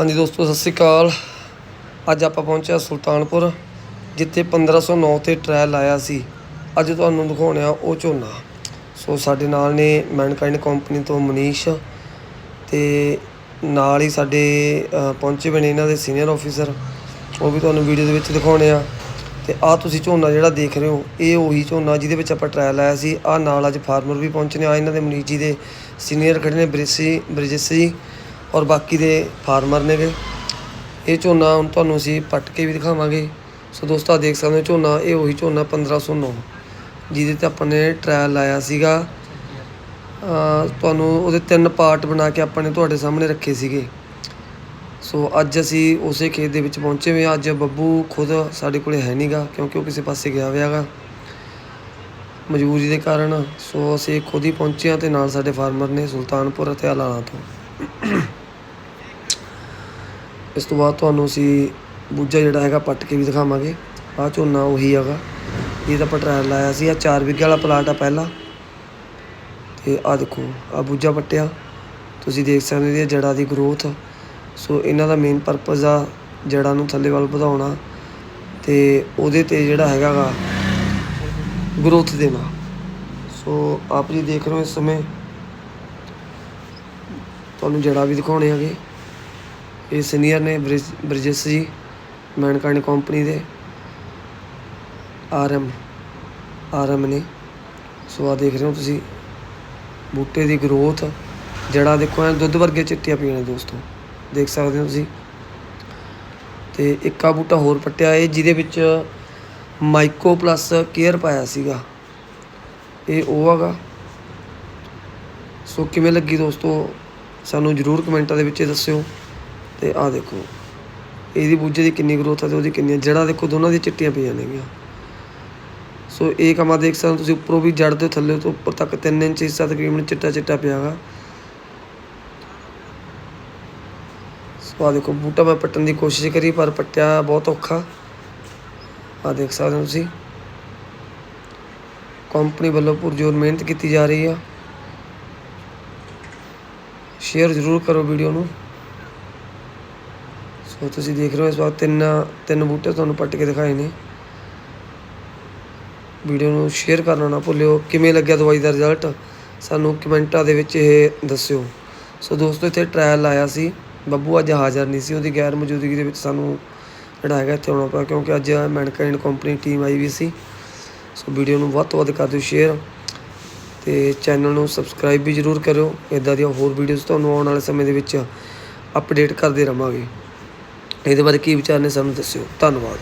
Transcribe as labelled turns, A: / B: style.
A: ਹਾਂਜੀ ਦੋਸਤੋ ਸਤਿ ਸ਼੍ਰੀ ਅਕਾਲ। ਅੱਜ ਆਪਾਂ ਪਹੁੰਚਿਆ ਸੁਲਤਾਨਪੁਰ ਜਿੱਥੇ 1509 ਤੇ ਟ੍ਰਾਇਲ ਆਇਆ ਸੀ। ਅੱਜ ਤੁਹਾਨੂੰ ਦਿਖਾਉਣੇ ਆ ਉਹ ਝੋਨਾ। ਸੋ ਸਾਡੇ ਨਾਲ ਨੇ ਮੈਨਕਾਈਂਡ ਕੰਪਨੀ ਤੋਂ ਮਨੀਸ਼ ਤੇ ਨਾਲ ਹੀ ਸਾਡੇ ਅ, ਪਹੁੰਚੇ ਬਣੇ ਇਹਨਾਂ ਦੇ ਸੀਨੀਅਰ ਆਫੀਸਰ ਉਹ ਵੀ ਤੁਹਾਨੂੰ ਵੀਡੀਓ ਦੇ ਵਿੱਚ ਦਿਖਾਉਣੇ ਆ ਤੇ ਆ ਤੁਸੀਂ ਝੋਨਾ ਜਿਹੜਾ ਦੇਖ ਰਹੇ ਹੋ ਇਹ ਉਹੀ ਝੋਨਾ ਜਿਹਦੇ ਵਿੱਚ ਆਪਾਂ ਟ੍ਰਾਇਲ ਆਇਆ ਸੀ। ਆ ਨਾਲ ਅੱਜ ਫਾਰਮਰ ਵੀ ਪਹੁੰਚੇ ਨੇ ਆ ਇਹਨਾਂ ਦੇ ਮਨੀਸ਼ ਜੀ ਦੇ ਸੀਨੀਅਰ ਖੜੇ ਨੇ ਬ੍ਰਿਸੀ ਬ੍ਰਿਜਸ ਔਰ ਬਾਕੀ ਦੇ ਫਾਰਮਰ ਨੇਗੇ। ਇਹ ਝੋਨਾ ਹੁਣ ਤੁਹਾਨੂੰ ਅਸੀਂ ਪੱਟ ਕੇ ਵੀ ਦਿਖਾਵਾਂਗੇ। ਸੋ ਦੋਸਤੋ, ਆਹ ਦੇਖ ਸਕਦੇ ਹੋ ਝੋਨਾ, ਇਹ ਉਹੀ ਝੋਨਾ 1509 ਜਿਹਦੇ ਤੇ ਆਪਾਂ ਨੇ ਟ੍ਰਾਇਲ ਲਾਇਆ ਸੀਗਾ। ਤੁਹਾਨੂੰ ਉਹਦੇ ਤਿੰਨ ਪਾਰਟ ਬਣਾ ਕੇ ਆਪਾਂ ਨੇ ਤੁਹਾਡੇ ਸਾਹਮਣੇ ਰੱਖੇ ਸੀਗੇ। ਸੋ ਅੱਜ ਅਸੀਂ ਉਸੇ ਖੇਤ ਦੇ ਵਿੱਚ ਪਹੁੰਚੇ ਹੋਏ ਹਾਂ। ਅੱਜ ਬੱਬੂ ਖੁਦ ਸਾਡੇ ਕੋਲੇ ਹੈ ਨਹੀਂਗਾ ਕਿਉਂਕਿ ਉਹ ਕਿਸੇ ਪਾਸੇ ਗਿਆ ਹੋਇਆ ਗਾ। ਮਜਬੂਰੀ ਦੇ ਕਾਰਨ, ਸੋ ਅਸੀਂ ਖੁਦ ਹੀ ਪਹੁੰਚੇ ਹਾਂ ਤੇ ਨਾਲ ਸਾਡੇ ਫਾਰਮਰ ਨੇ ਸੁਲਤਾਨਪੁਰ ਅਤੇ ਅਲਾਲਾ ਤੋਂ। ਇਸ ਤੋਂ ਬਾਅਦ ਤੁਹਾਨੂੰ ਅਸੀਂ ਬੂਝਾ ਜਿਹੜਾ ਹੈਗਾ ਪੱਟ ਕੇ ਵੀ ਦਿਖਾਵਾਂਗੇ। ਆਹ ਝੋਨਾ ਉਹੀ ਹੈਗਾ। ਇਹ ਤਾਂ ਆਪਾਂ ਲਾਇਆ ਸੀ। ਆ 4 ਵਿਗੇ ਵਾਲਾ ਪਲਾਟ ਆ ਪਹਿਲਾ। ਤੇ ਆ ਦੇਖੋ ਆ ਬੂਝਾ ਪੱਟਿਆ। ਤੁਸੀਂ ਦੇਖ ਸਕਦੇ ਹੋ ਇਹਦੀਆਂ ਜੜ੍ਹਾਂ ਦੀ ਗਰੋਥ ਸੋ ਇਹਨਾਂ ਦਾ ਮੇਨ ਪਰਪਸ ਆ ਜੜ੍ਹਾਂ ਨੂੰ ਥੱਲੇ ਵੱਲ ਵਧਾਉਣਾ ਤੇ ਉਹਦੇ ਤੇ ਜਿਹੜਾ ਹੈਗਾ ਗਾ ਗਰੋਥ ਦੇਣਾ। ਸੋ ਆਪ ਜੀ ਦੇਖ ਰਹੇ ਹੋ ਇਸ ਸਮੇਂ ਤੁਹਾਨੂੰ ਜੜ੍ਹਾਂ ਵੀ ਦਿਖਾਉਣੇ ਹੈਗੇ। ਇਹ ਸੀਨੀਅਰ ਨੇ ਬ੍ਰਿਜ- ਬ੍ਰਿਜੇਸ਼ ਜੀ ਮੈਨਕਾਈਂਡ ਕੰਪਨੀ ਦੇ। ਆਰਐਮ ਆਰਐਮ ਨੇ। ਸੋ ਆ ਦੇਖ ਰਹੇ ਹੋ ਤੁਸੀਂ, ਬੂਟੇ ਦੀ ਗਰੋਥ ਜੜ੍ਹਾਂ ਦੇਖੋ ਐ ਦੁੱਧ ਵਰਗੇ ਚਿੱਟੀਆਂ ਪਈਆਂ ਦੋਸਤੋ। ਦੇਖ ਸਕਦੇ ਹੋ ਤੁਸੀਂ। ਤੇ ਇੱਕ ਆ ਬੂਟਾ ਹੋਰ ਪੱਟਿਆ, ਇਹ ਜਿਹਦੇ ਵਿੱਚ ਮਾਈਕੋ ਪਲੱਸ ਕੇਅਰ ਪਾਇਆ ਸੀਗਾ। ਇਹ ਉਹ ਹੈਗਾ। ਸੋ ਕਿਵੇਂ ਲੱਗੀ ਦੋਸਤੋ? ਸਾਨੂੰ ਜਰੂਰ ਕਮੈਂਟਾਂ ਦੇ ਵਿੱਚ ਦੱਸਿਓ ਤੇ ਆਹ ਦੇਖੋ। ਇਹਦੀ ਬੂਝੇ ਦੀ ਕਿੰਨੀ ਗਰੋਥ ਹੈ ਤੇ ਉਹਦੀ ਕਿੰਨੀ ਜੜ੍ਹਾਂ ਦੇਖੋ, ਦੋਨਾਂ ਦੀ ਚਿੱਟੀਆਂ ਪਈਆਂ ਨੇਗੀਆਂ। ਸੋ ਇਹ ਕਮਾ ਦੇਖ ਸਕਦੇ ਹੋ ਤੁਸੀਂ, ਉੱਪਰੋਂ ਵੀ ਜੜ ਦੇ ਥੱਲੇ ਤੋਂ ਉੱਪਰ ਤੱਕ 3 ਇੰਚ ਹਿੱਸਾ ਤਕਰੀਬਨ ਚਿੱਟਾ ਚਿੱਟਾ ਪਿਆਗਾ ਸੋ ਆਹ ਦੇਖੋ, ਬੂਟਾ ਮੈਂ ਪੱਟਣ ਦੀ ਕੋਸ਼ਿਸ਼ ਕਰੀ, ਪਰ ਪੱਟਿਆ ਬਹੁਤ ਔਖਾ। ਆਹ ਦੇਖ ਸਕਦੇ ਹੋ ਤੁਸੀਂ। ਕੰਪਨੀ ਵੱਲੋਂ ਪੁਰਜੋਰ ਮਿਹਨਤ ਕੀਤੀ ਜਾ ਰਹੀ ਆ। ਸ਼ੇਅਰ ਜ਼ਰੂਰ ਕਰੋ ਵੀਡੀਓ ਨੂੰ। ਸੋ ਤੁਸੀਂ ਦੇਖ ਰਹੇ ਹੋ ਇਸ ਵਾਰ ਤਿੰਨ ਤਿੰਨ ਬੂਟੇ ਤੁਹਾਨੂੰ ਪੱਟ ਕੇ ਦਿਖਾਏ ਨੇ। ਵੀਡੀਓ ਨੂੰ ਸ਼ੇਅਰ ਕਰਨਾ ਨਾ ਭੁੱਲਿਓ। ਕਿਵੇਂ ਲੱਗਿਆ ਦਵਾਈ ਦਾ ਰਿਜ਼ਲਟ ਸਾਨੂੰ ਕਮੈਂਟਾਂ ਦੇ ਵਿੱਚ ਇਹ ਦੱਸਿਓ। ਸੋ ਦੋਸਤੋ, ਇੱਥੇ ਟ੍ਰਾਇਲ ਆਇਆ ਸੀ। ਬੱਬੂ ਅੱਜ ਹਾਜ਼ਰ ਨਹੀਂ ਸੀ। ਉਹਦੀ ਗੈਰ ਮੌਜੂਦਗੀ ਦੇ ਵਿੱਚ ਸਾਨੂੰ ਜਿਹੜਾ ਹੈਗਾ ਇੱਥੇ ਆਉਣਾ ਪਿਆ। ਕਿਉਂਕਿ ਅੱਜ ਮੈਨਕਾਈਂਡ ਕੰਪਨੀ ਟੀਮ ਆਈ ਵੀ ਸੀ। ਸੋ ਵੀਡੀਓ ਨੂੰ ਵੱਧ ਤੋਂ ਵੱਧ ਕਰ ਦਿਓ ਸ਼ੇਅਰ ਤੇ ਚੈਨਲ ਨੂੰ ਸਬਸਕ੍ਰਾਈਬ ਵੀ ਜ਼ਰੂਰ ਕਰਿਓ। ਇਦਾਂ ਦੀਆਂ ਹੋਰ ਵੀਡੀਓਜ਼ ਤੁਹਾਨੂੰ ਆਉਣ ਵਾਲੇ ਸਮੇਂ ਦੇ ਵਿੱਚ ਅਪਡੇਟ ਕਰਦੇ ਰਵਾਂਗੇ। ਇਹਦੇ ਬਾਰੇ ਕੀ ਵਿਚਾਰ ਨੇ ਸਾਨੂੰ ਦੱਸਿਓ। ਧੰਨਵਾਦ।